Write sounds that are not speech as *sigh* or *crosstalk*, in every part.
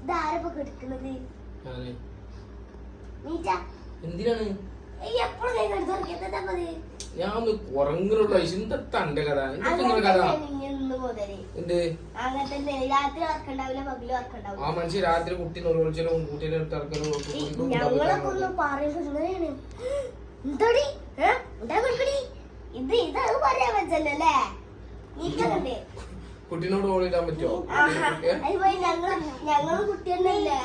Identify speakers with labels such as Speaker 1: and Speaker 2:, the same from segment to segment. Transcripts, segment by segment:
Speaker 1: ഇതാരപ്പോ കെടുക്കുന്നത്
Speaker 2: എന്തിനാണ്? ഞാൻ തന്റെ കഥ? ആ മനുഷ്യ രാത്രി കുട്ടി നിർവഹിച്ചാലും കുട്ടീനെ എടുത്ത് ഇറക്കലും
Speaker 1: ഞങ്ങളൊക്കെ ഒന്ന് പറയുന്നത് *gasps* ഇത് ഇത് പറയാൻ പറ്റല്ലേ
Speaker 2: കുട്ടീനോട് ഓളിടാൻ പറ്റുമോ?
Speaker 1: ഞങ്ങൾ ഞങ്ങളും കുട്ടി തന്നെയല്ലേ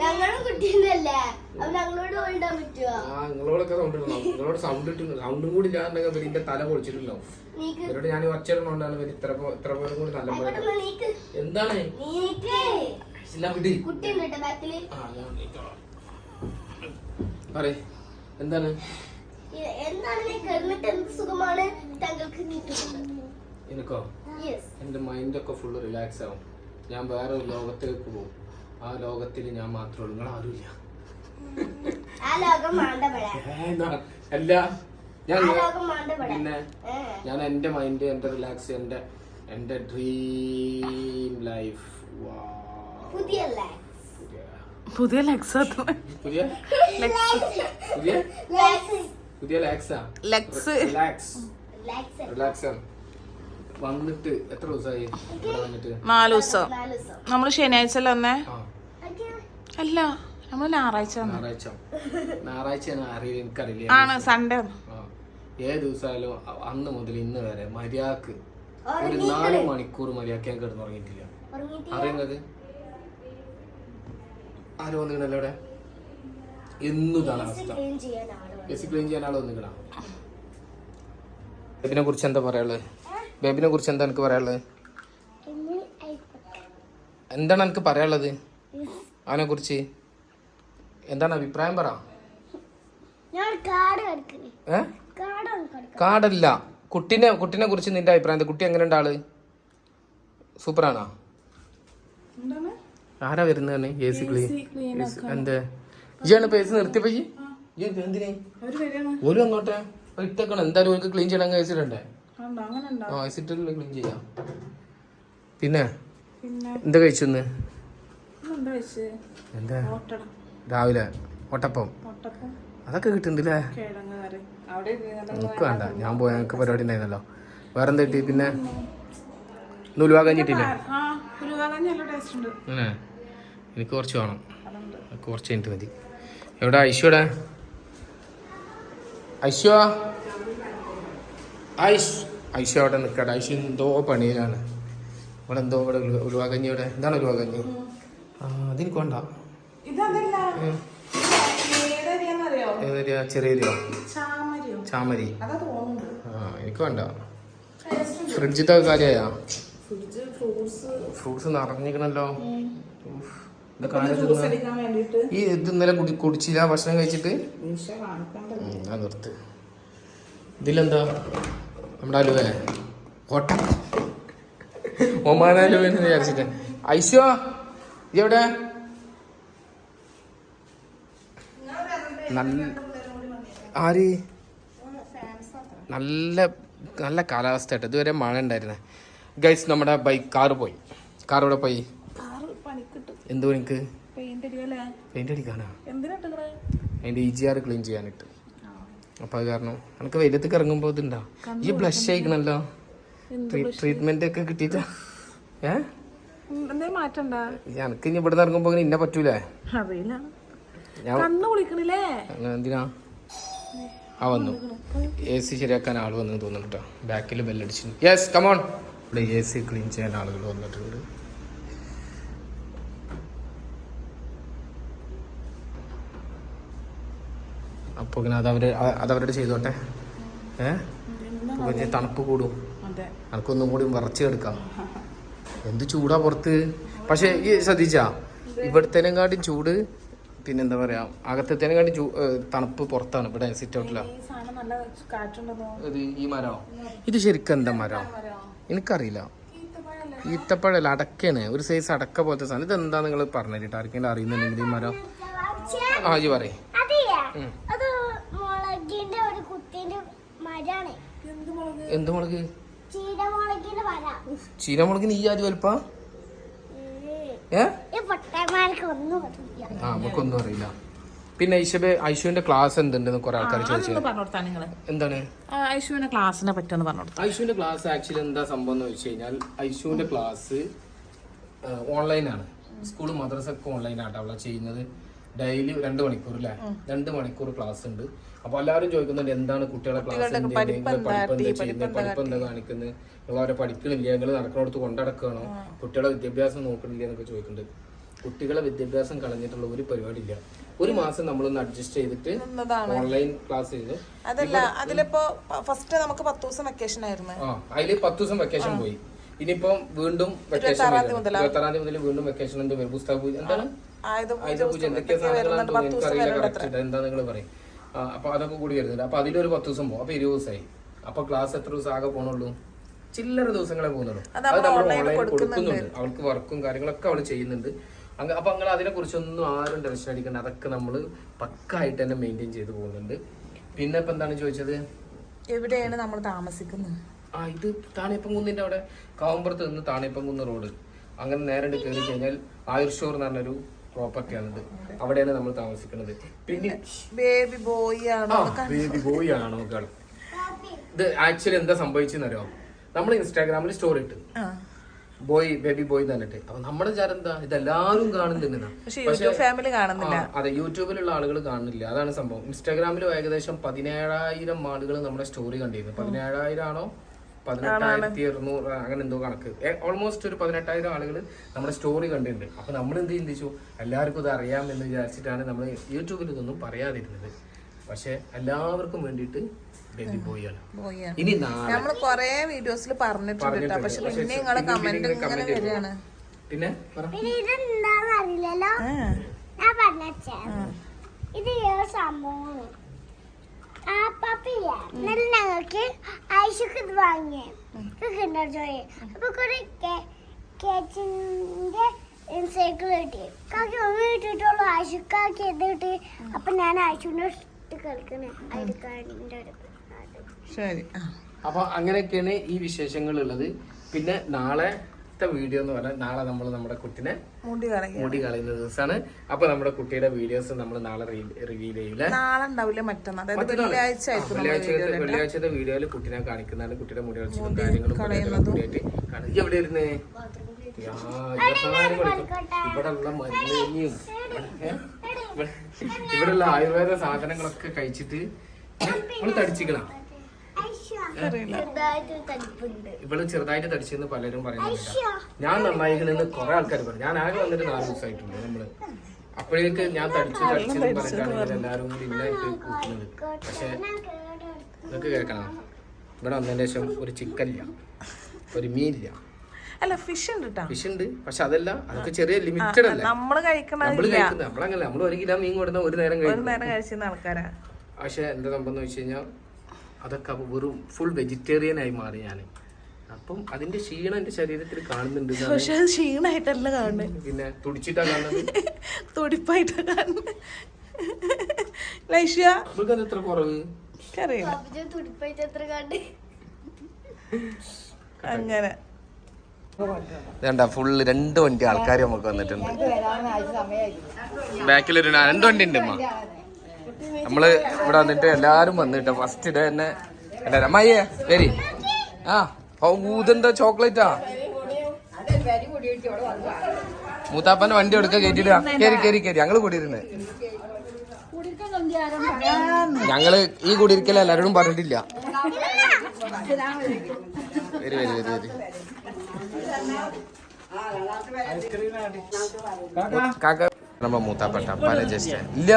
Speaker 1: ഞങ്ങളും കുട്ടിയെന്നല്ലേ? അപ്പൊ ഞങ്ങളോട് ഓടിടാൻ പറ്റുമോ
Speaker 2: ആ നിങ്ങളോടൊക്കെ സൗണ്ട് ഇടണം. നിങ്ങളോട് സൗണ്ട് ഇട്ട് സൗണ്ടും കൂടി ഇല്ലാണ്ടെങ്കിൽ ഇവർ ഇന്റെ തല
Speaker 1: പൊളിച്ചിട്ടുണ്ടോ?
Speaker 2: ഇവരോട് ഞാൻ ഒച്ചയിടണോണ്ടാണ് ഇത്ര ഇത്ര പേരും കൂടി നല്ല പോലെ എന്താണ്? ഞാൻ. പറയ്. എന്താണ്?
Speaker 1: എന്താണ് നീ കിടന്നിട്ട് എന്ത് സുഖമാണ് താങ്കൾക്ക് നീക്കുന്നത്
Speaker 2: എനിക്കോ?
Speaker 1: യെസ്
Speaker 2: എന്റെ മൈൻഡൊക്കെ ഫുള്ള് റിലാക്സ് ആവും ഞാൻ വേറെ ഒരു ലോകത്തേക്ക് പോകും ആ ലോകത്തിൽ ഞാൻ മാത്രമേ ഉള്ളൂ. നിങ്ങൾ ആരുമില്ല. അല്ല ഞാൻ
Speaker 1: ആ ലോകം മാണ്ടപ്പെട
Speaker 2: പിന്നെ ഞാൻ എന്റെ മൈൻഡ് എന്റെ റിലാക്സ് എന്റെ എന്റെ ഡ്രീം ലൈഫ്
Speaker 1: പുതിയ
Speaker 3: പുതിയ ലക്സ്
Speaker 2: പുതിയ? *laughs* പുതിയ? പുതിയ ലാക്സാ
Speaker 3: ലക്സ്
Speaker 2: റിലാക്സ്
Speaker 1: ലൈഫ്
Speaker 2: റിലാക്സ് വന്നിട്ട് എത്ര ദിവസമായി ഇവിടെ വന്നിട്ട്?
Speaker 3: നാല് ദിവസം. നമ്മൾ ശനിയാഴ്ച വന്നേ? അല്ല നമ്മൾ ഞായറാഴ്ച വന്നു.
Speaker 2: ഞായറാഴ്ച. ഞായറാഴ്ചയാണ് അറിയില്ല എനിക്കറിയില്ല.
Speaker 3: ആണ് സൺഡേ
Speaker 2: ഏത് ദിവസമായാലും അന്ന് മുതൽ ഇന്ന് വരെ മര്യാദയ്ക്ക് ഒരു. നാല് മണിക്കൂർ മര്യാദയ്ക്ക് ഞാൻ കിടന്നുറങ്ങിയിട്ടില്ല അറിയുന്നത്? ആര് വന്നിട്ടുണ്ടല്ലോ അവിടെ എന്നു അവസ്ഥ.
Speaker 1: ക്ലീൻ
Speaker 2: ആൾ വന്നിക്കണ ബേബിനെ കുറിച്ച് എന്താ പറയാനുള്ളത് ബേബിനെ കുറിച്ച് എന്താ എനിക്ക് പറയാനുള്ളത്. എന്താണ് എനിക്ക് പറയാനുള്ളത്? അവനെ കുറിച്ച്. എന്താണ് അഭിപ്രായം പറ. കാടല്ല. കുട്ടിനെ കുട്ടിനെ കുറിച്ച് നിന്റെ അഭിപ്രായം കുട്ടി എങ്ങനെയുണ്ട് ആൾ? സൂപ്പറാണോ? ആരാ വരുന്നത് എ സി ക്ലീൻ. എന്ത്? ഇജാണ് പേസ്? ഇജ്ജ്? എന്തിനെ? ഒരു അങ്ങോട്ടെ ഇട്ടേക്കണം. എന്തായാലും ഓർക്ക് ക്ലീൻ ചെയ്യണം കഴിച്ചിട്ടുണ്ടേ ആ ഐസ് ക്ലീൻ ചെയ്യാം? പിന്നെ? എന്താ കഴിച്ചു ഇന്ന്?
Speaker 3: എന്താ
Speaker 2: രാവിലെ? ഒട്ടപ്പം അതൊക്കെ കിട്ടുന്നുണ്ടല്ലേ? നമുക്ക് വേണ്ട. ഞാൻ പോയ ഞങ്ങൾക്ക് പരിപാടി ഉണ്ടായിരുന്നല്ലോ. വേറെ എന്താ കിട്ടി? പിന്നെ? നൂലുവാ കഴിഞ്ഞിട്ടില്ലേ എനിക്ക് കുറച്ച് വേണം. കുറച്ച് കഴിഞ്ഞിട്ട് മതി. എവിടെ? ഐശ്വടെ ഐശ്വ ഐശ്. ഐശ്വ അവിടെ നിൽക്കട്ടെ ഐശ്വ എന്തോ പണിയിലാണ്. ഇവിടെ എന്തോ ഇവിടെ ഉരുവാകഞ്ഞി ഇവിടെ. എന്താണ് ഉരുവാകഞ്ഞി ആ അതിന് കൊണ്ട.
Speaker 3: ഇതല്ല ഏതരിയാന്നറിയോ?
Speaker 2: ചെറിയ
Speaker 3: ചാമരിയോ.
Speaker 2: ചാമരി. ആ എനിക്ക് വേണ്ട. ഫ്രിഡ്ജിത്തെ
Speaker 3: ഫ്രിഡ്ജ് ഫ്രൂട്ട്സ്.
Speaker 2: ഫ്രൂട്ട്സ് ഈ ഇത് ഇന്നലെ കുടി കുടിച്ചില്ല ഭക്ഷണം കഴിച്ചിട്ട്? നിർത്ത്. ഇതിലെന്താ? നമ്മുടെ അലുവേ ഓട്ട. ഒമാന അലുവേന്ന് വിചാരിച്ചിട്ട്. ഐശോ ഈ എവിടെ? നല്ല ആര്? നല്ല നല്ല കാലാവസ്ഥ ആയിട്ട് ഇതുവരെ മഴ ഉണ്ടായിരുന്നേ. ഗൈസ് നമ്മുടെ ബൈക്ക് കാറ് പോയി. കാർ ഇവിടെ പോയി? എന്തോ എനിക്ക്
Speaker 3: പെയിന്റ്
Speaker 2: അടിക്കാനാ? അതിന്റെ ഇ ജി ആർ ക്ലീൻ ചെയ്യാനിട്ട്. അപ്പൊ അത് കാരണം എനിക്ക് വെയിലത്തേക്ക് ഇറങ്ങുമ്പോ ഇതുണ്ടാ ഈ ബ്ലഷ് ആയിക്കണല്ലോ. ട്രീറ്റ്മെന്റ് ഒക്കെ കിട്ടിട്ടാ ഏ? എനിക്ക് ഇനി ഇവിടെ ഇറങ്ങുമ്പോ ഇന്നെ പറ്റൂലേ? എന്തിനാ? ആ വന്നു. എ സി ശരിയാക്കാൻ ആൾ വന്നു തോന്നുന്നു കേട്ടോ ബാക്കിൽ ബെല്ലടിച്ചു യെസ് കമോൺ ഇവിടെ എ സി ക്ലീൻ ചെയ്യാൻ ആളുകൾ വന്നിട്ടുണ്ട്. അപ്പോൾ ഇങ്ങനെ അതവര് അതവരുടെ ചെയ്തോട്ടെ. ഏഹ് പിന്നെ തണുപ്പ് കൂടും.
Speaker 3: അതെ.
Speaker 2: എനക്കൊന്നും കൂടി വിറച്ച് കിടക്കാം എന്ത് ചൂടാ പുറത്ത്. പക്ഷെ ഈ ശ്രദ്ധിച്ചാ ഇവിടത്തേനെക്കാട്ടും ചൂട് പിന്നെന്താ പറയാ അകത്തത്തേനെക്കാട്ടും ചൂ തണുപ്പ് പുറത്താണ് ഇവിടെ സിറ്റ് ഔട്ടിലാ.
Speaker 3: ഈ സാധനം നല്ല കാറ്റുണ്ടെന്നോ?
Speaker 2: ഇത് ഈ മരോ? ഇത് ശരിക്കും എന്താ മരം? എനിക്കറിയില്ല. ഈത്തപ്പഴല്ല? അടക്കയാണ്. ഒരു സൈസ് അടക്ക പോലത്തെ സാധനം. ഇത് എന്താ നിങ്ങൾ പറഞ്ഞു ആർക്കെങ്കിലും അറിയുന്നുണ്ടെങ്കിൽ ഈ മരം? ആ ജി പറയേ.
Speaker 3: എന്ത് മുളക്?
Speaker 2: ഈ ആദ്യം വലുപ്പാ? ഏ? ആ നമുക്കൊന്നും അറിയില്ല. പിന്നെ ഐഷബെ ഐഷുവിന്റെ ക്ലാസ് എന്തുണ്ടെന്ന് കുറെ ആൾക്കാർ ചോദിച്ചു എന്താണ്?
Speaker 3: ഐശുവിന്റെ ക്ലാസ്സിനെ പറ്റിയൊന്ന് പറഞ്ഞു ഐശുവിന്റെ
Speaker 2: ഐഷുവിന്റെ ക്ലാസ് ആക്ച്വലി എന്താ സംഭവം എന്ന് വെച്ച് കഴിഞ്ഞാൽ ഐഷുവിന്റെ ക്ലാസ് ഓൺലൈനാണ് സ്കൂൾ മദ്രസ ഒക്കെ ഓൺലൈൻ ആട്ടോ. അവളെ ചെയ്യുന്നത്. ഡെയിലി രണ്ട് മണിക്കൂർ അല്ലേ രണ്ട് മണിക്കൂർ ക്ലാസ് ഉണ്ട്. അപ്പൊ എല്ലാവരും ചോദിക്കുന്നുണ്ട് എന്താണ് കുട്ടികളെ ക്ലാസ് പഠിപ്പ് എന്താ കാണിക്കുന്നത് നിങ്ങൾ അവരെ പഠിക്കണില്ല നിങ്ങൾ നടക്കുന്നിടത്ത് കൊണ്ടടക്കണോ? കുട്ടികളെ വിദ്യാഭ്യാസം നോക്കണില്ല എന്നൊക്കെ ചോദിക്കുന്നുണ്ട്. കുട്ടികളെ വിദ്യാഭ്യാസം കളഞ്ഞിട്ടുള്ള ഒരു പരിപാടി ഇല്ല ഒരു മാസം നമ്മളൊന്ന് അഡ്ജസ്റ്റ് ചെയ്തിട്ട് ഓൺലൈൻ ക്ലാസ് ചെയ്തു
Speaker 3: അതല്ല അതിലിപ്പോ ഫസ്റ്റ് നമുക്ക് പത്ത് ദിവസം വെക്കേഷൻ ആയിരുന്നു.
Speaker 2: ആ അതിൽ പത്ത് ദിവസം വെക്കേഷൻ പോയി. ഇനിയിപ്പം വീണ്ടും വെക്കേഷൻ ഇരുപത്താറാം തീയതി മുതൽ വീണ്ടും വെക്കേഷൻ എന്ത് പുസ്തക പൂജ എന്താണ്? ആയുധ പൂജ എന്തൊക്കെയാ സാധനങ്ങളാണ് എന്താ നിങ്ങൾ പറയും? ആ, അപ്പൊ അതൊക്കെ കൂടി വരുന്നില്ല അപ്പോൾ അതിലൊരു പത്ത് ദിവസം പോകും അപ്പൊ ഇരുപത് ദിവസമായി. അപ്പോൾ ക്ലാസ് എത്ര ദിവസം ആകെ പോണുള്ളൂ? ചില്ലറ ദിവസങ്ങളെ പോകുന്നുള്ളൂ. അത് നമ്മൾ ഓൺലൈനിൽ കൊടുക്കുന്നുണ്ട്. അവൾക്ക് വർക്കും കാര്യങ്ങളൊക്കെ അവൾ ചെയ്യുന്നുണ്ട്. അങ്ങ് അപ്പൊ അങ്ങനെ അതിനെ കുറിച്ചൊന്നും ആരും ടെൻഷൻ അടിക്കണ്ട. അതൊക്കെ നമ്മൾ പക്കായിട്ട് തന്നെ മെയിന്റെയിൻ ചെയ്ത് പോകുന്നുണ്ട്. പിന്നെ ഇപ്പൊ എന്താണ് ചോദിച്ചത്?
Speaker 3: എവിടെയാണ് നമ്മൾ താമസിക്കുന്നത്?
Speaker 2: ആ ഇത് താണിയപ്പം കുന്നിന്റെ അവിടെ. കാവുമ്പുറത്ത് നിന്ന് താണിയപ്പം കുന്ന് റോഡ്. അങ്ങനെ നേരെ കയറി കഴിഞ്ഞാൽ ആയുർഷോർ എന്ന് പറഞ്ഞൊരു പ്രോപ്പർട്ടിയാണിത് അവിടെയാണ് നമ്മൾ താമസിക്കുന്നത്. പിന്നെ
Speaker 3: ബേബി ബോയ് ആണോ
Speaker 2: ബേബി ബോയ് ആണോ ഇത് ആക്ച്വലി എന്താ സംഭവിച്ചെന്നറിയോ? നമ്മൾ ഇൻസ്റ്റാഗ്രാമിൽ സ്റ്റോറി ഇട്ട്. ബോയ് ബേബി ബോയ് തന്നിട്ട് അപ്പൊ നമ്മുടെ വിചാരം എന്താ ഇതെല്ലാവരും കാണുന്നുണ്ട് അതെ യൂട്യൂബിലുള്ള ആളുകൾ കാണുന്നില്ല. അതാണ് സംഭവം. ഇൻസ്റ്റാഗ്രാമിൽ ഏകദേശം പതിനേഴായിരം ആളുകൾ നമ്മുടെ സ്റ്റോറി കണ്ടിരുന്നു. പതിനേഴായിരം ആണോ? പതിനെട്ടായിരത്തി ഇരുന്നൂറ് അങ്ങനെ എന്തോ കണക്ക്. ഓൾമോസ്റ്റ് ഒരു പതിനെട്ടായിരം ആളുകൾ നമ്മുടെ സ്റ്റോറി കണ്ടിട്ടുണ്ട്. അപ്പൊ നമ്മൾ എന്ത് ചിന്തിച്ചു? എല്ലാവർക്കും ഇത് അറിയാം എന്ന് വിചാരിച്ചിട്ടാണ് നമ്മൾ യൂട്യൂബിൽ ഇതൊന്നും പറയാതിരുന്നത്. പക്ഷെ എല്ലാവർക്കും വേണ്ടിയിട്ട് ബേബി ഇനി
Speaker 3: നമ്മൾ കുറേ വീഡിയോസിൽ പറഞ്ഞിട്ടുണ്ട് പക്ഷെ പിന്നെ നിങ്ങളെ കമന്റ് ഇങ്ങനെ വരികയാണ്.
Speaker 2: പിന്നെ
Speaker 1: ഇത് സംഭവം ആ എന്നിട്ട് ഞങ്ങൾക്ക് വാങ്ങിയേ. കിണ്ടർ ജോയി? അപ്പൊ കുറെ കേച്ചിന്റെ സൈക്കിൾ കിട്ടി. കാക്കി ഒന്ന് കിട്ടിയിട്ടുള്ളൂ ആശുക്കാക്കി എന്ത് കിട്ടി? അപ്പൊ ഞാൻ ആശുവിന്റെ ഇട്ട് കളിക്കണേ അടുക്കാന്റെ
Speaker 3: ശരി.
Speaker 2: അപ്പൊ അങ്ങനെയൊക്കെയാണ് ഈ വിശേഷങ്ങൾ ഉള്ളത് പിന്നെ നാളത്തെ വീഡിയോ എന്ന് പറഞ്ഞാൽ നാളെ നമ്മൾ നമ്മുടെ കുട്ടിനെ
Speaker 3: മുടി
Speaker 2: കളയുന്ന ദിവസമാണ്. അപ്പൊ നമ്മുടെ കുട്ടിയുടെ വീഡിയോസ് നമ്മൾ നാളെ റിവീൽ ചെയ്യില്ല?
Speaker 3: നാളെ ഉണ്ടാവില്ല മറ്റന്നാൾ.
Speaker 2: വെള്ളിയാഴ്ചത്തെ വീഡിയോയിൽ കുട്ടിനെ കാണിക്കുന്നതാണ്. കുട്ടിയുടെ മുടി കളിച്ചും കാര്യങ്ങളും കൂടിയായിട്ട് എവിടെ ഇരുന്നേ. ഇവിടെ ഉള്ള മരുന്നിയും ഇവിടെ ഉള്ള ആയുർവേദ സാധനങ്ങളൊക്കെ കഴിച്ചിട്ട് നമ്മൾ തടിച്ചിക്കണം. ഇവൾ ചെറുതായിട്ട് തടിച്ചെന്ന് പലരും പറയുന്നുണ്ട് ഞാൻ നന്നായിക്കണെന്ന് കുറെ ആൾക്കാർ പറഞ്ഞു. ഞാൻ ആകെ വന്നിട്ട് നാല് ദിവസമായിട്ടുണ്ട് നമ്മൾ. അപ്പോഴേക്ക് ഞാൻ തടിച്ചു തടിച്ചെന്ന് പറഞ്ഞിട്ടാണ് എല്ലാവരും കൂടി ഇന്നായിട്ട് കൂട്ടുന്നത്. പക്ഷെ നിങ്ങക്ക് കേൾക്കണം? ഇവിടെ വന്നതിന് ശേഷം ഒരു ചിക്കൻ ഇല്ല ഒരു മീൻ ഇല്ല
Speaker 3: അല്ല ഫിഷ് ഉണ്ട് കേട്ടോ
Speaker 2: ഫിഷ് ഉണ്ട്. പക്ഷെ അതല്ല അതൊക്കെ ചെറിയ ലിമിറ്റഡ് അല്ല.
Speaker 3: നമ്മൾ കഴിക്കണ
Speaker 2: നമ്മൾ കഴിക്കുന്നത് നമ്മളങ്ങനെ നമ്മൾ ഒരു കിലോ മീൻ കൊടുന്ന ഒരു നേരം
Speaker 3: ഒരു
Speaker 2: കഴിക്കും.
Speaker 3: നേരം കഴിച്ചിരുന്ന ആൾക്കാരാ.
Speaker 2: പക്ഷെ എന്താ സംഭവം എന്ന് വെച്ച് കഴിഞ്ഞാൽ അതൊക്കെ വെറും ഫുൾ വെജിറ്റേറിയൻ ആയി മാറി ഞാൻ അപ്പം അതിന്റെ ക്ഷീണം എന്റെ ശരീരത്തിൽ കാണുന്നുണ്ട്
Speaker 3: പക്ഷെ അത് ക്ഷീണായിട്ടല്ല കാണുന്നത്
Speaker 2: പിന്നെ തുടിച്ചിട്ടാ കാണുന്നത്? *laughs*
Speaker 3: തുടിപ്പായിട്ടാ കാണുന്നത് *laughs* ലൈഷ്യ?
Speaker 2: നമുക്ക് എത്ര കുറവ്?
Speaker 3: അങ്ങനെ.
Speaker 2: വേണ്ട ഫുള്ള് രണ്ട് വണ്ടി ആൾക്കാർ നമുക്ക് വന്നിട്ടുണ്ട്. ബാക്കിലൊരു രണ്ട് വണ്ടി ഉണ്ട് നമ്മൾ ഇവിടെ വന്നിട്ട് എല്ലാരും വന്നിട്ട് ഫസ്റ്റ് ഡേ തന്നെ എല്ലാരും. അമ്മയ്യേ വരി. ആ ഓ ഊതെന്താ ചോക്ലേറ്റാ? മൂത്താപ്പന്റെ വണ്ടി എടുക്ക കയറ്റിട്ടാ കേറി കേറി കേറി. ഞങ്ങൾ കൂടിയിരുന്നേ. ഞങ്ങൾ ഈ കുടിയിരിക്കൽ എല്ലാരോടും പറഞ്ഞിട്ടില്ല. വരി വരി വരി വരി. കാക്ക. നമ്മ മൂത്താപ്പട്ട പല ജസ്റ്റ്. ഇല്ല.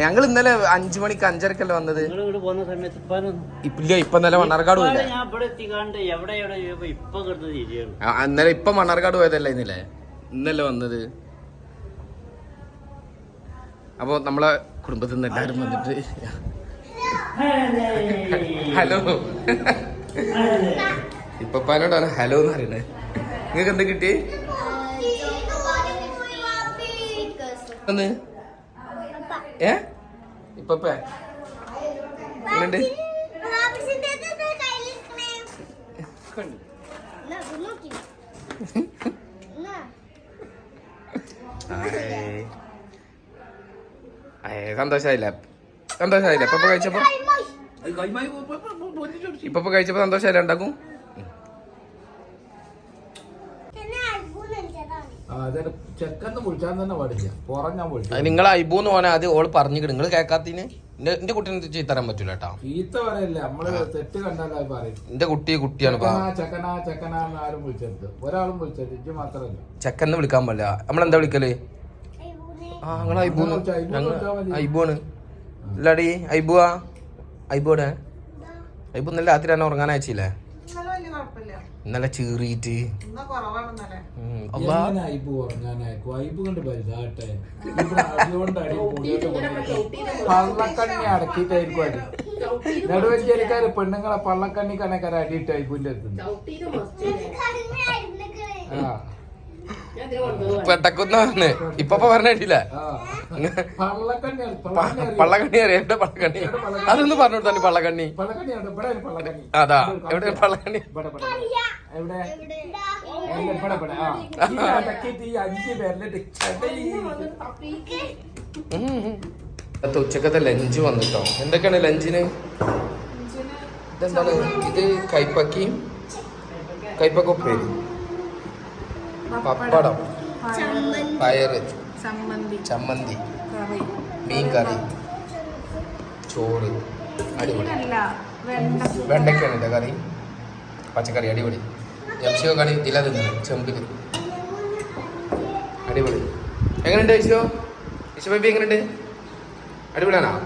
Speaker 2: ഞങ്ങൾ ഇന്നലെ അഞ്ചു മണിക്ക് അഞ്ചരക്കല്ലേ വന്നത് ഇപ്പ- ഇല്ല ഇപ്പൊ ഇന്നലെ മണ്ണാർക്കാട് പോയില്ലേ
Speaker 4: ഇപ്പൊ
Speaker 2: ഇന്നലെ മണ്ണാർക്കാട് പോയതല്ലേ ഇന്നലെ ഇന്നല്ലേ വന്നത് അപ്പൊ നമ്മളെ കുടുംബത്തിൽ നിന്ന് എല്ലാരും വന്നിട്ട് ഹലോ ഇപ്പൊ പാനോടാണ് ഹലോ എന്ന് പറയുന്നത് നിങ്ങൾക്ക് എന്ത് കിട്ടി ഒന്ന് ഏ?
Speaker 1: എന്നാ
Speaker 2: സന്തോഷായില്ല? സന്തോഷായില്ല? ഇപ്പൊ കഴിച്ചപ്പോ? ഇപ്പൊ കഴിച്ചപ്പോ സന്തോഷായില്ല ഉണ്ടാക്കും?
Speaker 5: അതെ ചെക്കന്ന് വിളിച്ചാൻ തന്നെ പാടില്ല. പുറം ഞാൻ വിളിച്ചു
Speaker 2: നിങ്ങൾ ഐബൂന്ന് പോനെ അത് ഓൾ പറഞ്ഞിട്ട് നിങ്ങൾ കേക്കാത്തിന് എന്റെ കുട്ടീനെ ചീത്തരാൻ പറ്റൂല കേട്ടോ
Speaker 5: ചീത്ത പറയല്ലേ നമ്മൾ തെറ്റ് പറയും.
Speaker 2: എന്റെ കുട്ടി കുട്ടിയാണ് പാ
Speaker 5: ചെക്കനാ ചെക്കനാ ചെക്കനാ എന്ന് ആരും വിളിച്ചത് ഒരാളും വിളിച്ചത് ഇജ്ജ് മാത്രല്ല
Speaker 2: ചെക്കന്ന് വിളിക്കാൻ പാടില്ല. നമ്മളെന്താ
Speaker 1: വിളിക്കൽ?
Speaker 2: ആ നിങ്ങൾ
Speaker 5: മതി.
Speaker 2: ഐബുവാണ് ഇല്ലാടി ഐബുവാ ഐബുവിടെ ഐബു ഇന്നലെ രാത്രി തന്നെ ഉറങ്ങാൻ അയച്ചില്ലേ
Speaker 3: കുഴപ്പമില്ല
Speaker 2: ഇന്നലെ ചീറിയിട്ട്.
Speaker 5: പള്ളക്കണ്ണി അടക്കിട്ടായിരിക്കും അടി. നെടുവഞ്ചേരിക്കാര് പെണ്ണുങ്ങളെ പള്ളക്കണ്ണി കണക്കാരെ അടിയിട്ട് ആ.
Speaker 2: പെട്ടക്കുന്ന പറഞ്ഞ്. ഇപ്പൊ പറഞ്ഞിട്ടില്ല
Speaker 5: പള്ളക്കണ്ണി പള്ളക്കണ്ണി അറിയോ?
Speaker 2: പള്ളക്കണ്ണി അതൊന്ന് പറഞ്ഞു കൊടുത്തു പള്ളക്കണ്ണി. അതാ എവിടെ? പള്ളക്കണ്ണി ഉച്ചക്കത്തെ ലഞ്ച് വന്നിട്ടോ. എന്തൊക്കെയാണ് ലഞ്ചിന്? ഇതെന്താണ്? ഇത് കൈപ്പക്കിയും കൈപ്പക്ക ഉപ്പേരി പപ്പടം. പയറ്.
Speaker 3: ചമ്മന്തി.
Speaker 2: മീൻ കറി. ചോറ്. അടിപൊളി. വെണ്ടയ്ക്കാണ് എന്റെ കറി. പച്ചക്കറി അടിപൊളി. ജംഷിയോ കറി ഇതില തിന്നു ചെമ്പിൽ അടിപൊളി. എങ്ങനെയുണ്ട് യേശോ യേശോ ബേബി എങ്ങനെയുണ്ട്? അടിപൊളിയാണോ?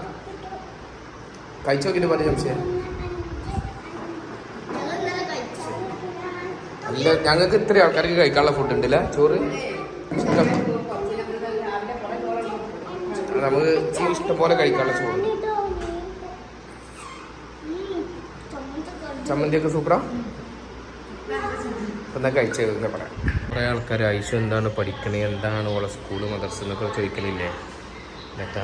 Speaker 2: കഴിച്ചു നോക്കിയിട്ട് പറഞ്ഞു ജംഷിയെ അല്ല ഞങ്ങൾക്ക് ഇത്ര ആൾക്കാർക്ക് കഴിക്കാനുള്ള ഫുഡ് ഉണ്ടല്ലേ? ചോറ്? നമുക്ക് ഇഷ്ടം പോലെ കഴിക്കാനുള്ള ചോറ്. ചമ്മന്തിയൊക്കെ സൂപ്പറാ പറയാം. കുറേ ആൾക്കാർ ഐശു എന്താണ് പഠിക്കണേ? എന്താണ് ഓളെ സ്കൂൾ മദർസ് എന്നൊക്കെ ചോദിക്കലില്ലേ? എന്നിട്ടാ.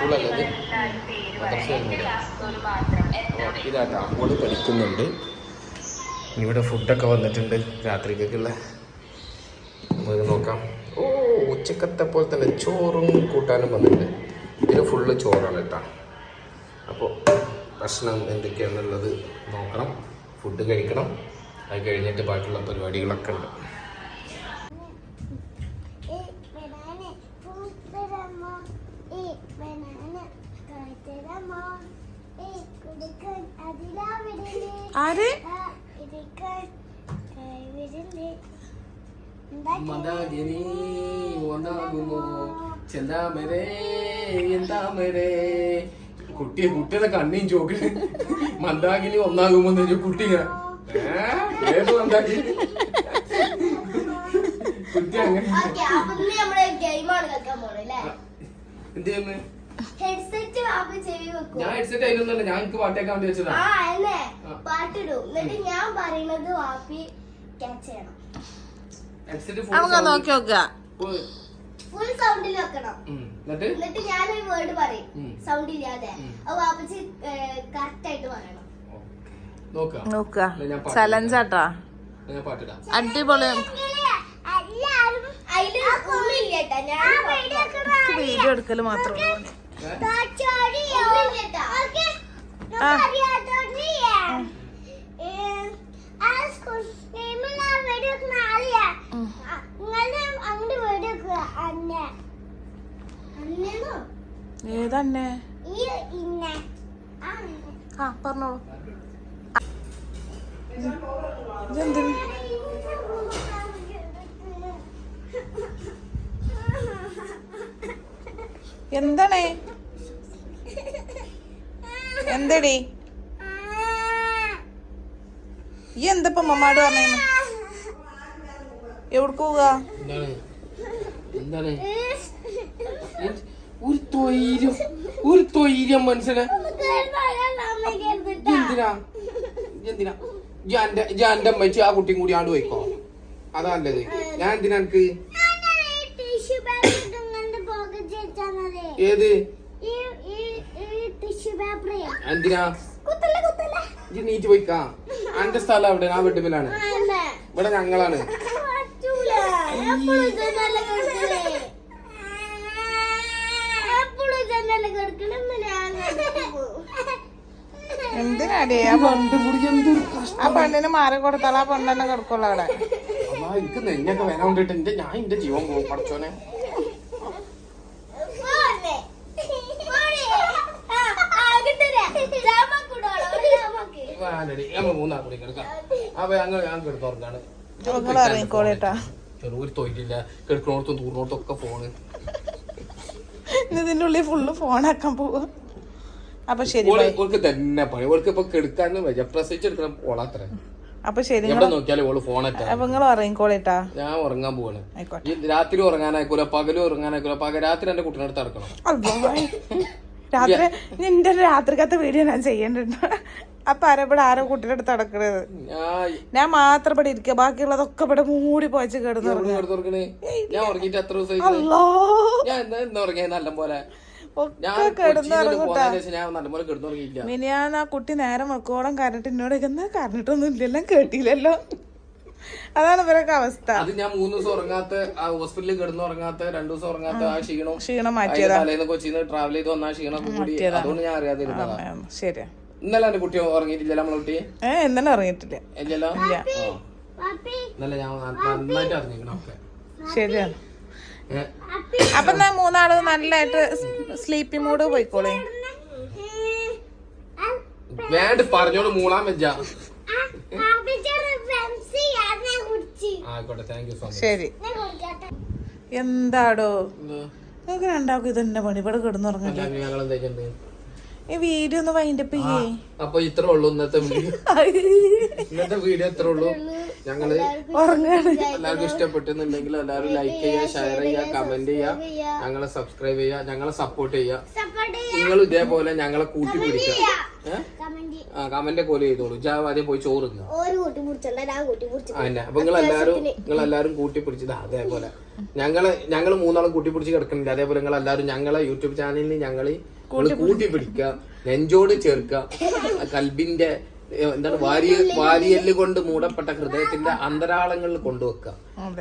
Speaker 6: പേര്
Speaker 2: ഇതാട്ടോ. ഓൾ പഠിക്കുന്നുണ്ട്. ഇവിടെ ഫുഡൊക്കെ വന്നിട്ടുണ്ട്. രാത്രിക്കൊക്കെയുള്ള നമുക്ക് നോക്കാം. ഓ ഉച്ചക്കത്തെ പോലെ തന്നെ ചോറും കൂട്ടാനും വന്നിട്ടുണ്ട്. ഇതിന് ഫുള്ള് ചോറാണ് കേട്ടോ. അപ്പോൾ ഭക്ഷണം എന്തൊക്കെയാണെന്നുള്ളത് നോക്കണം. ഫുഡ് കഴിക്കണം. അത് കഴിഞ്ഞിട്ട് ബാക്കിയുള്ള പരിപാടികളൊക്കെ ഉണ്ട്.
Speaker 3: ആര്?
Speaker 2: ചെന്താമരേ എന്താമരേ? കുട്ടിയെ കുട്ടിയുടെ കണ്ണിയും ചോക്കിന്. മന്ദാകിനി ഒന്നാകുമോ കുട്ടിയാ. ഏത് മന്ദാകിനി? കുട്ടി അങ്ങനെ. എന്ത് ചെയ്യുന്നു
Speaker 1: ഹെഡ്സെറ്റ് വാപ്പ ചെവി വെക്കും.
Speaker 2: ഞാൻ ഹെഡ്സെറ്റ് ഞാൻ എനിക്ക് പാട്ടേക്കാൻ വേണ്ടി വെച്ചതാ.
Speaker 1: ആ അല്ലേ?
Speaker 2: ആ.
Speaker 1: പാട്ടിടും. എന്നിട്ട് ഞാൻ പറയുന്നത് വാപ്പി ക്യാച്ച് ചെയ്യണം.
Speaker 2: ഹെഡ്സെറ്റ്
Speaker 3: നമുക്ക് നോക്കി നോക്കുക.
Speaker 1: ഫുൾ സൗണ്ടിൽ വെക്കണം.
Speaker 2: എന്നിട്ട്?
Speaker 1: എന്നിട്ട് ഞാനൊരു വേർഡ് പറയും.
Speaker 2: ഉം.
Speaker 1: സൗണ്ട് ഇല്ലാതെ.
Speaker 2: ഉം.
Speaker 1: അത് വാപ്പച്ചി കറക്റ്റ് ആയിട്ട് പറയണം.
Speaker 2: നോക്കാം.
Speaker 3: നോക്കുക.
Speaker 2: ഞാൻ പാട്ട്
Speaker 3: ചലഞ്ചാട്ടാ
Speaker 2: ഞാൻ പാട്ടിടാം
Speaker 3: അടിപൊളി. വീഡിയോ എടുക്കൽ മാത്രമേ ഏതന്നെ?
Speaker 1: ആ
Speaker 3: പറഞ്ഞോളൂ. ഇതെന്തിന് എന്താണ്? എന്തടി? ഈ എന്തപ്പ മമ്മാട് പറഞ്ഞു? എവിടക്ക് പോവുക?
Speaker 2: എന്താണ്? ഒരു തൊയിര്യം ഒരു തൊയിര്യം മനസ്സിലെ എന്തിനാ? എന്തിനാ? ജാന്റെ ജാന്റെ അമ്മച്ചി ആ കുട്ടിയും കൂടി ആണ്ട് പോയിക്കോ. അതാ നല്ലത്. ഞാൻ എന്തിനാ എനിക്ക് ഏത്? എന്തിനാ? നീറ്റ് പോയിക്കാ. അന്റെ സ്ഥലം അവിടെ ആ
Speaker 1: വീട്ടുമ്പിലാണ്
Speaker 2: ഇവിടെ ഞങ്ങളാണ്.
Speaker 3: എന്തിനാടേ ആ പെണ്ണിന് മാറി കൊടുത്താൽ ആ പെണ്ണ് തന്നെ കിടക്കുള്ളൂ അവിടെ.
Speaker 2: എനിക്ക് നെഞ്ഞൊക്കെ വേന കൊണ്ടിട്ട് എന്റെ ഞാൻ എന്റെ ജീവൻ പോകും പഠിച്ചോനെ
Speaker 1: പോരെ. പോരെ. ആ, ആ, കിട്ടൂല. ജാമക്ക് ഇടോളൂ, ഒരു
Speaker 2: കൂടി കിടക്കാം. അപ്പൊ ഞങ്ങൾ ഞാൻ
Speaker 3: ഇറങ്ങിക്കോളേട്ടാ
Speaker 2: ചെറുപൊരു കിടക്കണോടത്തും ഫോണ്.
Speaker 3: ഉള്ളിൽ ഫുള്ള് ഫോണാക്കാൻ പോവാ. അപ്പൊ ശരി
Speaker 2: ഓൾക്ക് തന്നെ പണി. ഓൾക്ക് ഇപ്പൊ കിടക്കാന്ന് വയ്യ. പ്രസവിച്ചെടുക്കണം ഓളാത്ര
Speaker 3: അപ്പൊ ശരി
Speaker 2: എവിടെ നോക്കിയാലും ഓൾ ഫോണറ്റാ.
Speaker 3: അപ്പൊ നിങ്ങൾ
Speaker 2: ഞാൻ ഉറങ്ങാൻ പോവാണ്. രാത്രി ഉറങ്ങാനായിക്കൂല പകലും ഉറങ്ങാനായിക്കൂല. പകൽ രാത്രി എന്റെ കുട്ടിനടുത്ത്
Speaker 3: ഇറക്കണം. രാത്രി നിന്റെ രാത്രിക്കത്തെ വീഡിയോ ഞാൻ ചെയ്യണ്ടുണ്ട് അപ്പൊ ആരോ ഇവിടെ ആരോ കുട്ടിയുടെ അടുത്ത് നടക്കണത്?
Speaker 2: ഞാൻ
Speaker 3: മാത്രം ഇവിടെ ഇരിക്ക. ബാക്കിയുള്ളതൊക്കെ ഇവിടെ മൂടി പോയച്ച് കിടന്നു അല്ലോ ഒക്കെ കിടന്നുറങ്ങൂട്ടാ മിനിയാന്ന് ആ കുട്ടി നേരം വെക്കോളം കരണ്ടിട്ട് എന്നോട് എന്നാ കരണ്ടിട്ടൊന്നും ഇല്ലല്ലോ കേട്ടില്ലല്ലോ. അതാണ് ഇവരൊക്കെ അവസ്ഥ.
Speaker 2: അത് ഞാൻ മൂന്ന് ദിവസം ഉറങ്ങാത്ത ആ ഹോസ്പിറ്റലിൽ കിടന്ന് ഉറങ്ങാത്ത രണ്ടു ദിവസം ഉറങ്ങാത്ത ആ ക്ഷീണം
Speaker 3: ക്ഷീണം
Speaker 2: മാറ്റിയതാണ്
Speaker 3: മാറ്റിയതാ.
Speaker 2: തലേന്ന് കൊച്ചിയിൽ നിന്ന് ട്രാവൽ ചെയ്ത് വന്ന ആ ക്ഷീണമൊക്കെ കൂടി അതുകൊണ്ട് ഞാൻ അറിയാതിരുന്നതാ.
Speaker 3: ഉം, ശരിയാ.
Speaker 2: ഇന്നലെ എന്റെ കുട്ടി ഉറങ്ങിയിട്ടില്ല നമ്മളെ കുട്ടി
Speaker 3: ഏ ഇന്നലെ ഉറങ്ങിയിട്ടില്ല.
Speaker 2: ഇല്ലല്ലോ? ഇന്നലെ ഞാൻ നന്നായിട്ട് അറിഞ്ഞിരിക്കണം ഒക്കെ.
Speaker 3: ശരിയാണ് അപ്പൊ മൂന്നാൾ നല്ലതായിട്ട് സ്ലീപ്പി മൂഡ് പോയിക്കോളേ.
Speaker 2: വേണ്ട പറഞ്ഞോളൂ മൂളാൻ വെച്ചാ
Speaker 3: ശരി. എന്താടോ? നിങ്ങൾക്ക് രണ്ടാൾക്കും ഇതന്നെ പണി. ഇവിടെ കിടന്നുറങ്ങല്ലേ? ഈ വീഡിയോ ഒന്ന് വൈൻഡപ്പ് ചെയ്യേ.
Speaker 2: അപ്പൊ ഇത്ര ഉള്ളു ഇന്നത്തെ *laughs* ഇന്നത്തെ വീഡിയോ ഇത്രേ ഉള്ളു.
Speaker 3: ഞങ്ങൾ
Speaker 2: എല്ലാവർക്കും ഇഷ്ടപ്പെട്ടെന്നുണ്ടെങ്കിൽ എല്ലാവരും ലൈക്ക് ചെയ്യുക ഷെയർ ചെയ്യുക കമന്റ് ചെയ്യുക. ഞങ്ങളെ സബ്സ്ക്രൈബ് ചെയ്യുക ഞങ്ങളെ സപ്പോർട്ട് ചെയ്യുക. നിങ്ങൾ ഇതേപോലെ ഞങ്ങളെ കൂട്ടി പിടിക്കുക ഏഹ് ആ കമന്റ് പോലെ ചെയ്തോളൂ. ജാ ആദ്യം പോയി ചോറ്
Speaker 1: കൂട്ടി മുറിച്ചണ്ട ഞാൻ കൂട്ടി മുറിച്ചു
Speaker 2: അതന്നെ അപ്പൊ നിങ്ങൾ എല്ലാരും നിങ്ങൾ എല്ലാരും കൂട്ടി പിടിച്ചത് അതേപോലെ. ഞങ്ങൾ ഞങ്ങൾ മൂന്നാളും കൂട്ടി പിടിച്ച് കിടക്കുന്നില്ല അതേപോലെ നിങ്ങൾ എല്ലാരും ഞങ്ങളെ യൂട്യൂബ് ചാനലിൽ ഞങ്ങൾ കൂട്ടി പിടിക്കുക നെഞ്ചോട് ചേർക്കുക. കൽബിന്റെ എന്താണ് വാരിയ വാരിയൽ കൊണ്ട് മൂടപ്പെട്ട ഹൃദയത്തിന്റെ അന്തരാളങ്ങളിൽ കൊണ്ടുവെക്കുക.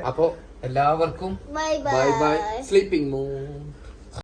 Speaker 2: അപ്പോ എല്ലാവർക്കും
Speaker 1: bye
Speaker 2: bye. Bye. Sleeping moon.